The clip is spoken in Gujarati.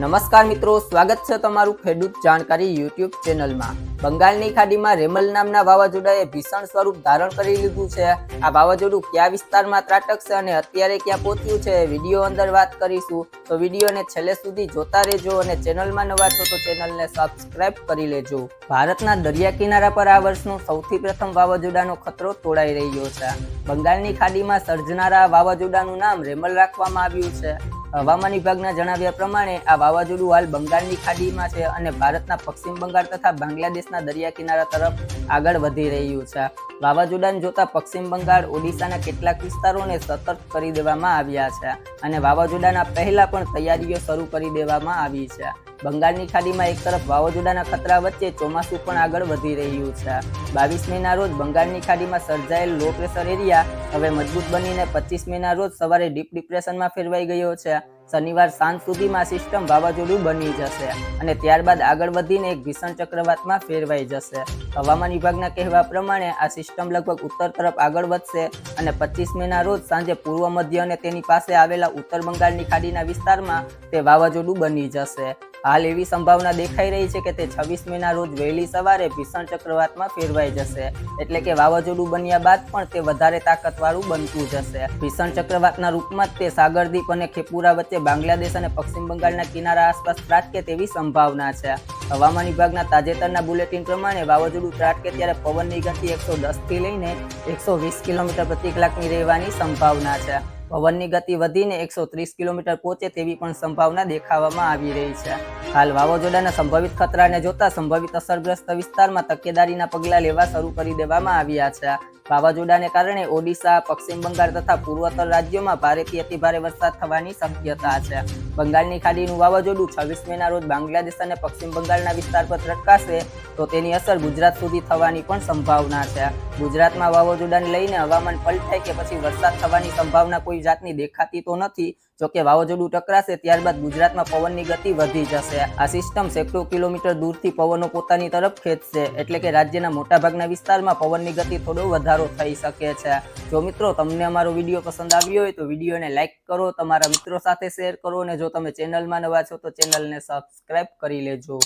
નમસ્કાર મિત્રો, સ્વાગત છે તમારું ખેડૂત જાણકારી યુટ્યુબ ચેનલમાં. બંગાળની ખાડીમાં રેમલ નામના વાવાઝોડાએ ભીષણ સ્વરૂપ ધારણ કરી લીધું છે. આ વાવાઝોડું કયા વિસ્તારમાં ત્રાટકશે અને અત્યારે ક્યાં પહોંચ્યું છે વીડિયો અંદર વાત કરીશું. તો વિડીયોને છેલ્લે સુધી જોતા રહેજો અને ચેનલમાં નવા છો તો ચેનલને સબસ્ક્રાઇબ કરી લેજો. ભારતના દરિયા કિનારા પર આ વર્ષનું સૌથી પ્રથમ વાવાઝોડાનો ખતરો તોડાઈ રહ્યો છે. બંગાળની ખાડીમાં સર્જનારા વાવાઝોડાનું નામ રેમલ રાખવામાં આવ્યું છે. હવામાન વિભાગના જણાવ્યા પ્રમાણે આ વાવાઝોડું હાલ બંગાળની ખાડીમાં છે અને ભારતના પશ્ચિમ બંગાળ તથા બાંગ્લાદેશના દરિયા કિનારા તરફ આગળ વધી રહ્યું છે. વાવાઝોડાને જોતા પશ્ચિમ બંગાળ, ઓડિશાના કેટલાક વિસ્તારોને સતર્ક કરી દેવામાં આવ્યા છે અને વાવાઝોડાના પહેલા પણ તૈયારીઓ શરૂ કરી દેવામાં આવી છે. બંગાળની ખાડીમાં એક તરફ વાવાઝોડાના ખતરા વચ્ચે ચોમાસું પણ આગળ વધી રહ્યું છે. બાવીસ મેના રોજ બંગાળની ખાડીમાં સર્જાયેલ લો પ્રેશર એરિયા હવે મજબૂત બનીને પચીસ મેના રોજ સવારે ડીપ ડિપ્રેશનમાં ફેરવાઈ ગયો છે. શનિવાર સાંજ સુધીમાં સિસ્ટમ વાવાઝોડું બની જશે અને ત્યારબાદ આગળ વધીને એક ભીષણ ચક્રવાતમાં ફેરવાઈ જશે. હવામાન વિભાગના કહેવા પ્રમાણે આ સિસ્ટમ લગભગ ઉત્તર તરફ આગળ વધશે અને પચીસ મેના રોજ સાંજે પૂર્વ મધ્ય અને તેની પાસે આવેલા ઉત્તર બંગાળની ખાડીના વિસ્તારમાં તે વાવાઝોડું બની જશે. હાલ એવી સંભાવના દેખાઈ રહી છે કે તે છવ્વીસ મેના રોજ વહેલી સવારે ભીષણ ચક્રવાતમાં ફેરવાઈ જશે. એટલે કે વાવાઝોડું બન્યા બાદ પણ તે વધારે તાકાતવાળું બનતું જશે. ભીષણ ચક્રવાતના રૂપમાં તે સાગરદીપ અને ખેપુરા વચ્ચે બાંગ્લાદેશ અને પશ્ચિમ બંગાળના કિનારા આસપાસ ત્રાટકે તેવી સંભાવના છે. હવામાન વિભાગના તાજેતરના બુલેટિન પ્રમાણે વાવાઝોડું ત્રાટકે ત્યારે પવનની ગતિ એકસો થી લઈને એકસો વીસ કિલોમીટર પ્રતિ કલાકની રહેવાની સંભાવના છે. પવનની ગતિ વધીને એકસો ત્રીસ કિલોમીટર પહોંચે તેવી પણ સંભાવના દેખાવામાં આવી રહી છે. હાલ વાવાઝોડાના સંભવિત ખતરાને જોતા સંભવિત અસરગ્રસ્ત વિસ્તારમાં તકેદારીના પગલાં લેવા શરૂ કરી દેવામાં આવ્યા છે. વાવાઝોડાને કારણે ઓડિશા, પશ્ચિમ બંગાળ તથા પૂર્વોત્તર રાજ્યોમાં ભારેથી અતિભારે વરસાદ થવાની શક્યતા છે. બંગાળની ખાડીનું વાવાઝોડું છવ્વીસ મેના રોજ બાંગ્લાદેશ અને પશ્ચિમ બંગાળના વિસ્તાર પર ત્રટકાશે તો તેની અસર ગુજરાત સુધી થવાની પણ સંભાવના છે. ગુજરાતમાં વાવાઝોડાને લઈને હવામાન પલટાય કે પછી વરસાદ થવાની સંભાવના કોઈ જાતની દેખાતી તો નથી. જોકે વાવાઝોડું ટકરાશે ત્યારબાદ ગુજરાતમાં પવનની ગતિ વધી જશે. આ સિસ્ટમ સેંકડો કિલોમીટર દૂરથી પવનો પોતાની તરફ ખેંચશે, એટલે કે રાજ્યના મોટાભાગના વિસ્તારમાં પવનની ગતિ થોડો વધારો થઈ શકે છે. જો મિત્રો તમને અમારો વીડિયો પસંદ આવ્યો હોય તો વિડીયોને લાઇક કરો, તમારા મિત્રો સાથે શેર કરો, અને જો તમે ચેનલમાં નવા છો તો ચેનલને સબસ્ક્રાઇબ કરી લેજો.